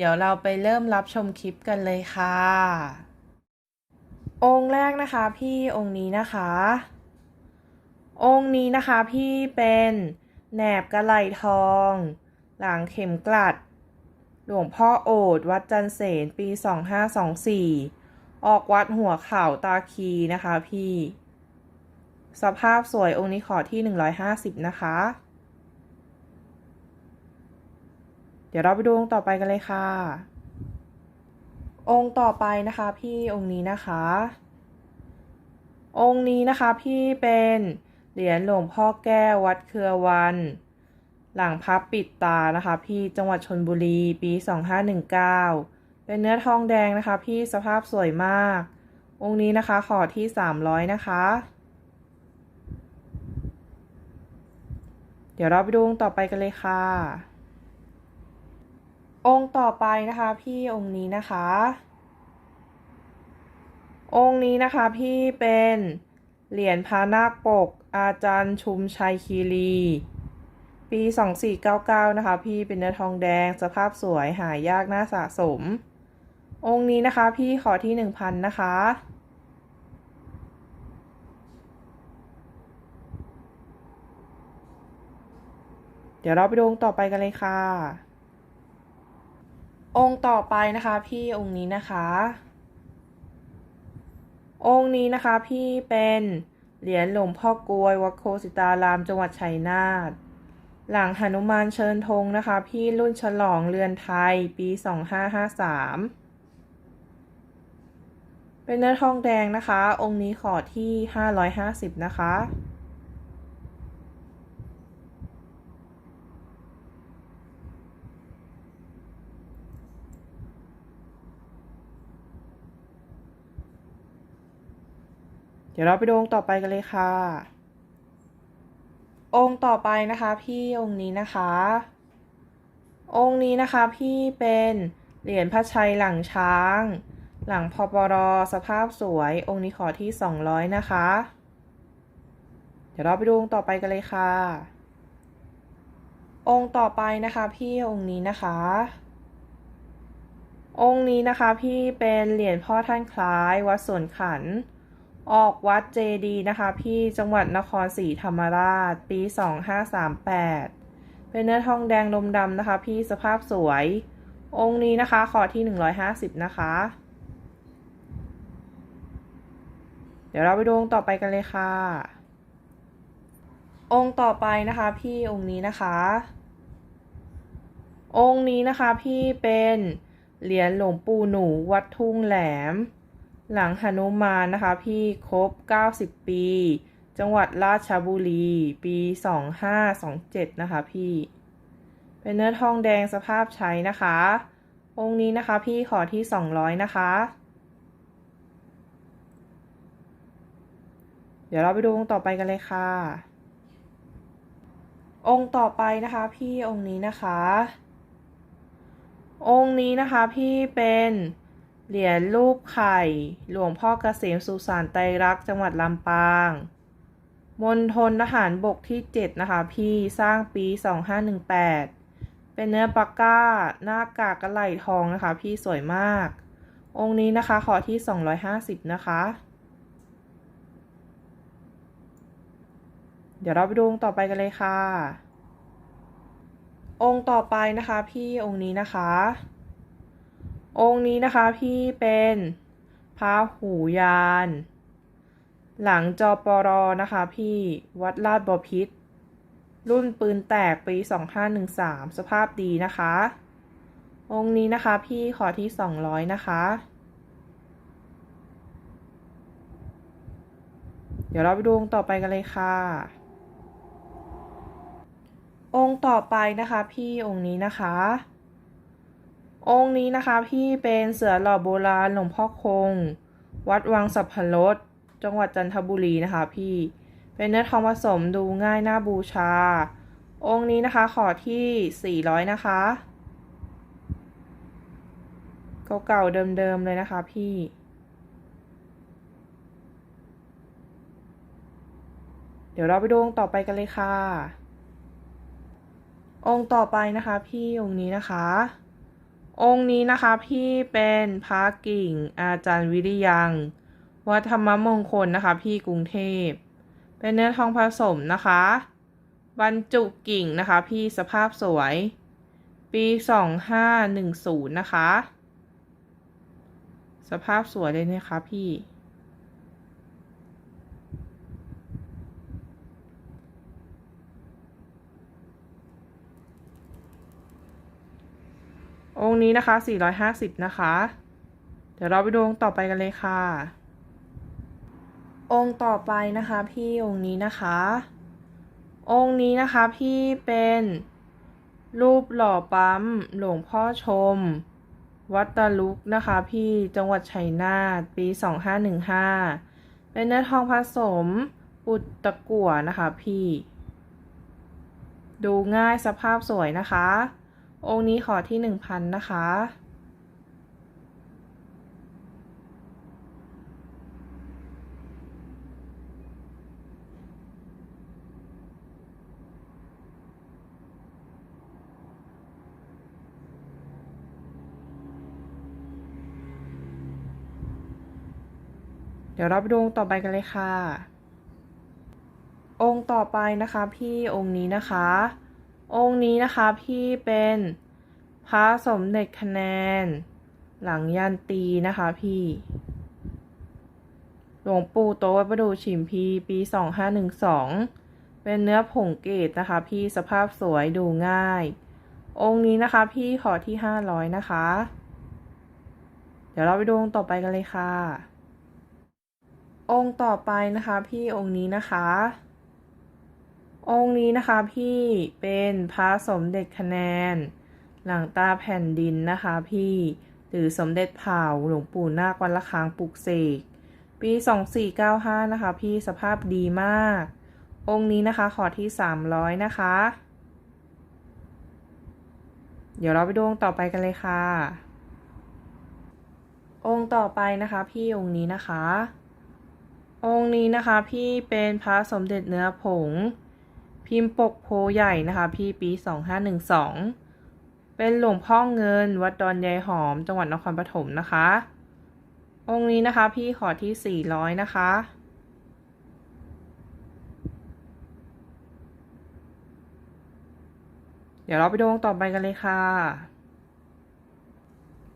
เดี๋ยวเราไปเริ่มรับชมคลิปกันเลยค่ะ องค์แรกนะคะพี่องค์นี้นะคะ องค์นี้นะคะพี่เป็นแหนบกระไหลทอง หลังเข็มกลัด หลวงพ่อโอดวัดจันเสนปี 2524 ออกวัดหัวเข่าตาคีนะคะพี่ สภาพสวยองค์นี้ขอที่ 150 นะคะ เดี๋ยวเราไปดูองค์ต่อไปกันเลยค่ะ องค์ต่อไปนะคะ พี่องค์นี้นะคะ องค์นี้นะคะพี่เป็นเหรียญหลวงพ่อแก้ววัดเครือวัน หลังพับปิดตานะคะ พี่จังหวัดชนบุรีปี 2519 เป็นเนื้อทองแดงนะคะ พี่สภาพสวยมาก องค์นี้นะคะขอที่ 300 นะคะ เดี๋ยวเราไปดูองค์ต่อไปกันเลยค่ะ องค์ต่อไปนะคะ พี่องค์นี้นะคะ องค์นี้นะคะพี่เป็นเหรียญพานาคปก อาจารย์ชุมชัยคีรีปี 2499 นะคะ พี่เป็นเนื้อทองแดงสภาพสวยหายากน่าสะสม องค์นี้นะคะพี่ขอที่ 1,000 นะคะ เดี๋ยวเราไปดูองค์ต่อไปกันเลยค่ะ องค์ต่อไปนะคะพี่องค์นี้นะคะ องค์นี้นะคะพี่เป็นเหรียญหลวงพ่อกลวยวัดโคสิตารามจังหวัดชัยนาทหลังหนุมานเชิญธงนะคะ พี่รุ่นฉลองเรือนไทยปี 2553 เป็นเนื้อทองแดงนะคะ องค์นี้ขอที่ 550 นะคะ ดี๋ยวเราไปดูองค์ต่อไปกันเลยค่ะ องค์ต่อไปนะคะพี่องค์นี้นะคะ องค์นี้นะคะพี่เป็นเหรียญพระชัยหลังช้าง หลังพปรสภาพสวย องค์นี้ขอที่ 200 นะคะ เดี๋ยวเราไปดูองค์ต่อไปกันเลยค่ะ องค์ต่อไปนะคะพี่องค์นี้นะคะ องค์นี้นะคะพี่เป็นเหรียญพ่อท่านคล้ายวัดสวนขัน ออกวัดเจดีนะคะ พี่จังหวัดนครศรีธรรมราช ปี 2538 เป็นเนื้อทองแดงนมดำนะคะ พี่สภาพสวย องค์นี้นะคะขอที่ 150 นะคะ เดี๋ยวเราไปดูองค์ต่อไปกันเลยค่ะ องค์ต่อไปนะคะ พี่องค์นี้นะคะ องค์นี้นะคะพี่เป็นเหรียญหลวงปู่หนูวัดทุ่งแหลม หลังหนุมานนะคะพี่ครบ 90 ปี จังหวัดราชบุรี ปี 2527 นะคะพี่ เป็นเนื้อทองแดงสภาพใช้นะคะ องค์นี้นะคะพี่ขอที่ 200 นะคะ เดี๋ยวเราไปดูองค์ต่อไปกันเลยค่ะ องค์ต่อไปนะคะพี่องค์นี้นะคะ องค์นี้นะคะพี่เป็น เหรียญรูปไข่ หลวงพ่อเกษมสุสานไตรรักจังหวัดลำปางมณฑลทหารบกที่ 7 นะคะ พี่สร้างปี 2518 เป็นเนื้อปากก้า หน้ากากกระไหลทองนะคะ พี่สวยมาก องค์นี้นะคะ ขอที่ 250 นะคะ เดี๋ยวเราไปดูองค์ต่อไปกันเลยค่ะ องค์ต่อไปนะคะ พี่องค์นี้นะคะ องค์นี้นะคะพี่เป็นพระหูยาน หลังจอปรนะคะพี่วัดลาดบพิษรุ่นปืนแตกปี 2513 สภาพดีนะคะ องค์นี้นะคะพี่ขอที่ 200 นะคะ เดี๋ยวเราไปดูองค์ต่อไปกันเลยค่ะ องค์ต่อไปนะคะพี่องค์นี้นะคะ องค์นี้นะคะพี่เป็นเสือหล่อโบราณหลวงพ่อคง วัดวังสัพพรสจังหวัดจันทบุรีนะคะพี่เป็นเนื้อทองผสมดูง่ายน่าบูชา องค์นี้นะคะขอที่ 400 นะคะ เก่าๆเดิมๆเลยนะคะพี่เดี๋ยวเราไปดูองค์ต่อไปกันเลยค่ะ องค์ต่อไปนะคะ พี่องค์นี้นะคะ องค์นี้นะคะพี่เป็นพระกิ่งอาจารย์วิริยัง วัดธรรมมงคลนะคะ พี่กรุงเทพ เป็นเนื้อทองผสมนะคะ บรรจุกิ่งนะคะ พี่สภาพสวย ปี2510นะคะ สภาพสวยเลยนะคะพี่ องค์นี้นะคะ 450 นะคะ เดี๋ยวเราไปดูองค์ต่อไปกันเลยค่ะ องค์ต่อไปนะคะ พี่องค์นี้นะคะ องค์นี้นะคะพี่เป็นรูปหล่อปั๊มหลวงพ่อชม วัดตะลุกนะคะพี่จังหวัดชัยนาทปี 2515 เป็นเนื้อทองผสมปุตตะกั่วนะคะพี่ ดูง่ายสภาพสวยนะคะ องค์นี้ขอที่1,000นะคะ เดี๋ยวเราไปดูองค์ต่อไปกันเลยค่ะ องค์ต่อไปนะคะพี่องค์นี้นะคะ องค์นี้นะคะพี่เป็นพระสมเด็จคะแนน หลังยันตีนะคะพี่ หลวงปู่โตวัดประดูฉิมพีปี2512เป็นเนื้อผงเกตนะคะ พี่สภาพสวยดูง่าย องค์นี้นะคะพี่ขอที่500นะคะ เดี๋ยวเราไปดูองค์ต่อไปกันเลยค่ะ องค์ต่อไปนะคะ พี่องค์นี้นะคะ องค์นี้นะคะพี่เป็นพระสมเด็จคะแนน หลังตาแผ่นดินนะคะพี่หรือสมเด็จเผาหลวงปู่นาควัดละคางปลุกเสกปี 2495 นะคะ พี่สภาพดีมาก องค์นี้นะคะขอที่ 300 นะคะ เดี๋ยวเราไปดูองค์ต่อไปกันเลยค่ะ องค์ต่อไปนะคะพี่องค์นี้นะคะ องค์นี้นะคะพี่เป็นพระสมเด็จเนื้อผง พิมพ์ปกโพใหญ่นะคะ พี่ปี 2512 เป็นหลวงพ่อเงิน วัดดอนยายหอม จังหวัดนครปฐมนะคะ องค์นี้นะคะ พี่ขอที่ 400 นะคะเดี๋ยวเราไปดูองค์ต่อไปกันเลยค่ะ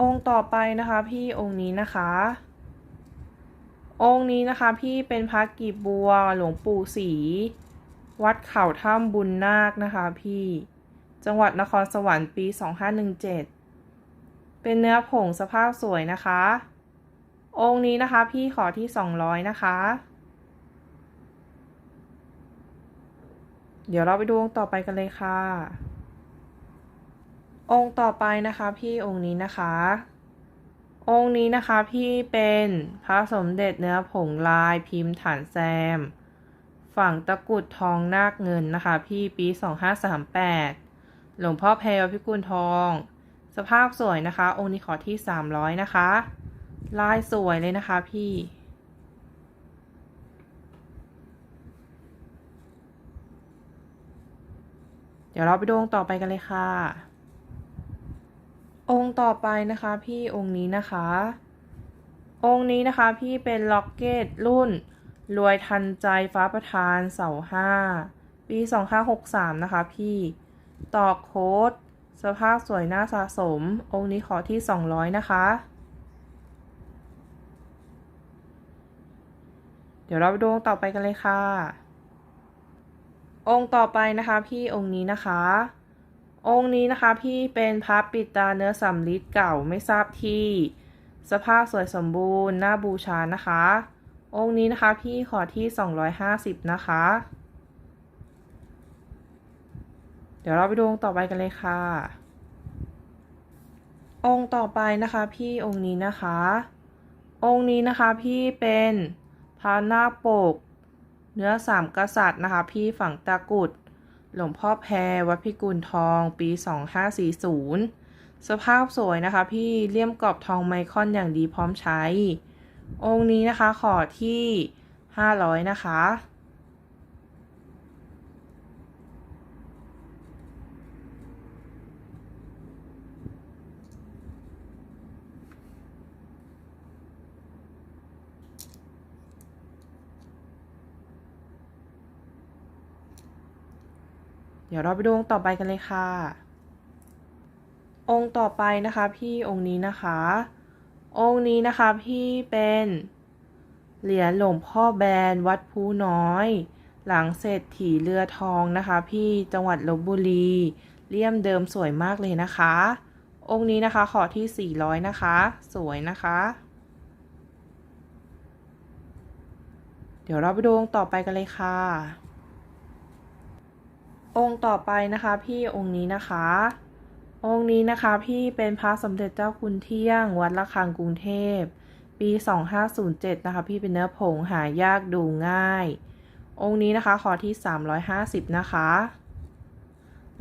องค์ต่อไปนะคะพี่องค์นี้นะคะ องค์นี้นะคะพี่เป็นพระกีบบัวหลวงปู่ศรี วัดเขาถ้ำบุญนาคนะคะพี่ จังหวัดนครสวรรค์ปี 2517 เป็นเนื้อผงสภาพสวยนะคะ องค์นี้นะคะพี่ขอที่ 200 นะคะ เดี๋ยวเราไปดูองค์ต่อไปกันเลยค่ะ องค์ต่อไปนะคะพี่องค์นี้นะคะ องค์นี้นะคะพี่เป็นพระสมเด็จเนื้อผงลายพิมพ์ฐานแซม ฝั่งตะกุดทองนาคเงินนะคะ พี่ปี 2538 หลวงพ่อเพลพิกุลทอง สภาพสวยนะคะ องค์นี้ขอที่ 300 นะคะ ลายสวยเลยนะคะพี่เดี๋ยวเราไปดูองค์ต่อไปกันเลยค่ะ องค์ต่อไปนะคะพี่องค์นี้นะคะ องค์นี้นะคะพี่เป็นล็อกเก็ตรุ่น รวยทันใจฟ้าประธานเสาห้าปี2563นะคะพี่ ต่อโค้ด สภาพสวยน่าสะสม องค์นี้ขอที่200นะคะ เดี๋ยวเราไปดูองค์ต่อไปกันเลยค่ะ องค์ต่อไปนะคะพี่องค์นี้นะคะ องค์นี้นะคะพี่เป็นพระปิดตาเนื้อสำลิดเก่าไม่ทราบที่ สภาพสวยสมบูรณ์น่าบูชานะคะ องค์นี้นะคะพี่ขอที่ 250 นะคะ เดี๋ยวเราไปดูองค์ต่อไปกันเลยค่ะ องค์ต่อไปนะคะพี่องค์นี้นะคะ องค์นี้นะคะพี่เป็นพระนาคปก เนื้อสามกษัตริย์นะคะพี่ฝั่งตะกุด หลวงพ่อแพรวัดพิกุลทองปี 2540 สภาพสวยนะคะพี่เลี่ยมกรอบทองไมคอนอย่างดีพร้อมใช้ องค์นี้นะคะขอที่500นะคะ เดี๋ยวเราไปดูองค์ต่อไปกันเลยค่ะ องค์ต่อไปนะคะ พี่องค์นี้นะคะ องค์นี้นะคะพี่เป็นเหรียญหลวงพ่อแบนวัดภูน้อย หลังเศรษฐีเรือทองนะคะ พี่จังหวัดลบบุรีเลี่ยมเดิมสวยมากเลยนะคะ องค์นี้นะคะขอที่ 400 นะคะ สวยนะคะ เดี๋ยวเราไปดูองค์ต่อไปกันเลยค่ะ องค์ต่อไปนะคะ พี่องค์นี้นะคะ องค์นี้นะคะพี่เป็นพระสมเด็จเจ้าคุณเที่ยง วัดระฆังกรุงเทพ ปี 2507 นะคะ พี่เป็นเนื้อผงหายากดูง่าย องค์นี้นะคะขอที่ 350 นะคะ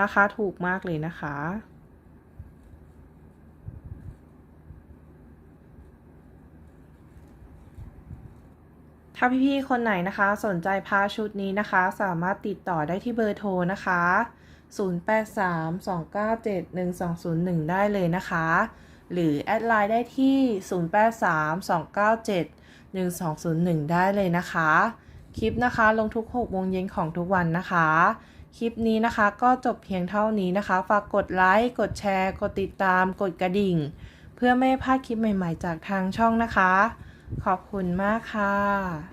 ราคาถูกมากเลยนะคะถ้าพี่ๆคนไหนนะคะสนใจพาชุดนี้นะคะ สามารถติดต่อได้ที่เบอร์โทรนะคะ 0832971201 ได้เลยนะคะ หรือแอดไลน์ได้ที่ 0832971201 ได้เลยนะคะ คลิปนะคะลงทุก6โมงเย็นของทุกวันนะคะ คลิปนี้นะคะก็จบเพียงเท่านี้นะคะ ฝากกดไลค์ กดแชร์ กดติดตาม กดกระดิ่ง เพื่อไม่ให้พลาดคลิปใหม่ๆ จากทางช่องนะคะ ขอบคุณมากค่ะ